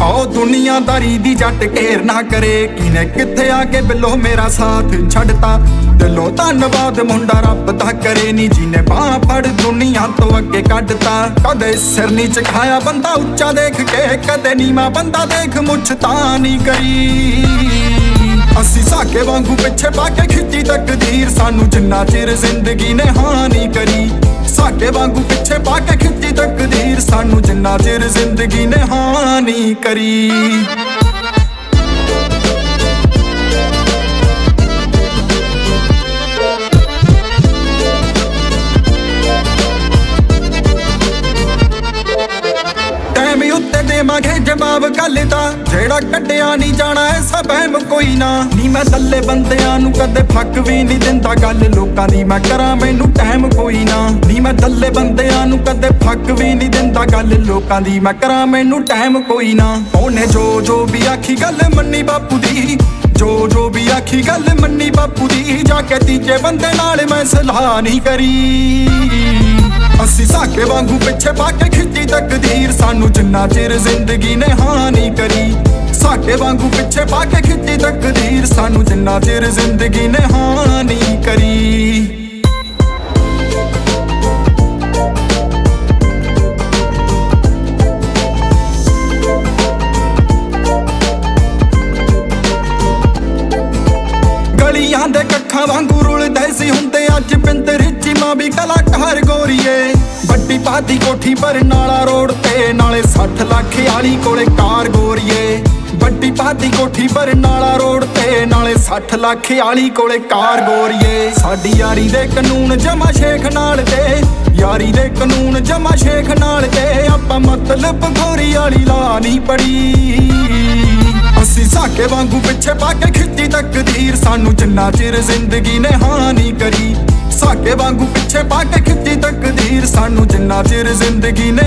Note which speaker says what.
Speaker 1: ਦੁਨੀਆਦਾਰੀ ਦੀ ਜੱਟ ਘੇਰ ਨਾ ਕਰੇ। ਕਿਨੇ ਕਿੱਥੇ ਆ ਕੇ ਬਿੱਲੋ ਮੇਰਾ ਸਾਥ ਛੱਡਤਾ? ਦਿਲੋਂ ਧੰਨਵਾਦ ਮੁੰਡਾ ਰੱਬ ਦਾ ਕਰੇ ਨੀ, ਜਿਹਨੇ ਬਾਹ ਫੜ ਦੁਨੀਆ ਤੋਂ ਅੱਗੇ ਕੱਢਤਾ। ਕਦੇ ਸਿਰ ਨੀ ਚਖਾਇਆ ਬੰਦਾ, ਉੱਚਾ ਦੇਖ ਕੇ ਕਦੇ ਨੀਵਾ ਬੰਦਾ ਦੇਖ ਮੁੱਛ ਨਹੀਂ ਕਰੀ। ਅਸੀਂ ਸਾਕੇ ਵਾਂਗੂ ਪਿੱਛੇ ਪਾ ਕੇ ਖਿੱਚੀ ਤਕਦੀਰ ਸਾਨੂੰ ਜਿੰਨਾ ਚਿਰ ਜ਼ਿੰਦਗੀ ਨੇ ਹਾਨੀ ਕਰੀ। ਸਾਕੇ ਵਾਂਗੂ ਪਿੱਛੇ ਪਾ ਕੇ ਖਿੱਚੀ ਤਕਦੀਰ ਸਾਨੂੰ ਜਿੰਨਾ ਚਿਰ ਜ਼ਿੰਦਗੀ ਨੇ ਹਾਨੀ ਕਰੀ। ਟਾਈਮ ਉੱਤੇ ਦੇਵਾਂਗੇ ਜਵਾਬ ਗੱਲ ਦਾ। ਜਿਹੜਾ ਕੱਢਿਆ ਨਹੀਂ ਜਾਣਾ ਐਸਾ ਬਹਿਮ ਕੋਈ ਨਾ। ਨੀ ਮੈਂ ਦੱਲੇ ਬੰਦਿਆਂ ਨੂੰ ਕਦੇ ਫੱਕ ਵੀ ਨਹੀਂ ਦਿੰਦਾ ਗੱਲ। ਲੋਕਾਂ ਦੀ ਮੈਂ ਕਰਾਂ, ਮੈਨੂੰ ਟਾਈਮ ਕੋਈ ਨਾ। ਨੀ ਮੈਂ ਬੰਦਿਆਂ ਨੂੰ ਕਦੇ ਫੱਕ ਵੀ ਨਹੀਂ ਦਿੰਦਾ ਗੱਲ। ਲੋਕਾਂ ਦੀ ਮੈਂ ਕਰਾਂ, ਮੈਨੂੰ ਟਾਈਮ ਕੋਈ ਨਾ। ਉਹਨੇ ਜੋ ਜੋ ਵੀ ਆਖੀ ਗੱਲ ਮੰਨੀ ਬਾਪੂ ਦੀ। ਜੋ ਜੋ ਵੀ ਆਖੀ ਗੱਲ ਮੰਨੀ ਬਾਪੂ ਦੀ। ਜਾ ਕੇ ਤੀਜੇ ਬੰਦੇ ਨਾਲ ਮੈਂ ਸਲਾਹ ਨਹੀਂ ਕਰੀ। ਅਸੀਂ ਸਾਕੇ ਵਾਂਗੂ ਪਿੱਛੇ ਪਾ ਕੇ ਖਿੱਚੀ ਤਕਦੀਰ। ਸਾਨੂੰ ਜਿੰਨਾ ਚਿਰ ਜ਼ਿੰਦਗੀ ਨੇ ਹਾਨੀ ਕਰੀ। ਸਾਕੇ ਵਾਂਗੂ ਪਿੱਛੇ ਪਾ ਕੇ ਖਿੱਚੀ ਤਕਦੀਰ। ਸਾਨੂੰ ਜਿੰਨਾ ਚਿਰ ਜ਼ਿੰਦਗੀ ਨੇ ਹਾਨੀ ਗਲੀਆਂ ਦੇ ਕੱਖਾਂ ਵਾਂਗੂ ਰੁਲਦੇ ਸੀ ਹੁੰਦੇ ਅੱਜ ਪਿੰਦਰ ਚੀਮਾ ਵੀ ਕਲਾਕਾਰ ਗੋਰੀਏ। ਵੱਡੀ ਪਾਦੀ ਕੋਠੀ ਬਰਨਾਲਾ ਰੋਡ ਤੇ, ਨਾਲੇ 60 ਲੱਖ ਵਾਲੀ ਕੋਲੇ ਕਾਰ ਗੋਰੀਏ। ਵੱਡੀ ਪਾਦੀ ਕੋਠੀ ਬਰਨਾਲਾ ਰੋਡ ਤੇ, ਨਾਲੇ 60 ਲੱਖ ਵਾਲੀ ਕੋਲੇ ਕਾਰ ਗੋਰੀਏ। ਸਾਡੀ ਯਾਰੀ ਦੇ ਕਾਨੂੰਨ ਜਮਾ ਸ਼ੇਖ ਨਾਲ ਤੇ, ਯਾਰੀ ਦੇ ਕਾਨੂੰਨ ਜਮਾ ਸ਼ੇਖ ਨਾਲ ਤੇ, ਆਪਾਂ ਮਤਲਬ ਗੋਰੀ ਵਾਲੀ ਲਾ ਨਹੀਂ ਪੜੀ। ਅਸੀਂ ਵਾਂਗੂ ਪਿੱਛੇ ਪਾ ਕੇ ਖਿੱਚੀ ਤਕਦੀਰ ਸਾਨੂੰ ਜਿੰਨਾ ਚਿਰ ਜ਼ਿੰਦਗੀ ਨੇ ਹਾਨੀ ਕਰੀ, ਸਾਕੇ ਵਾਂਗੂ ਪਿੱਛੇ ਪਾ ਕੇ ਖਿੱਚੀ ਤਕਦੀਰ ਸਾਨੂੰ ਜਿੰਨਾ ਚਿਰ ਜ਼ਿੰਦਗੀ ਨੇ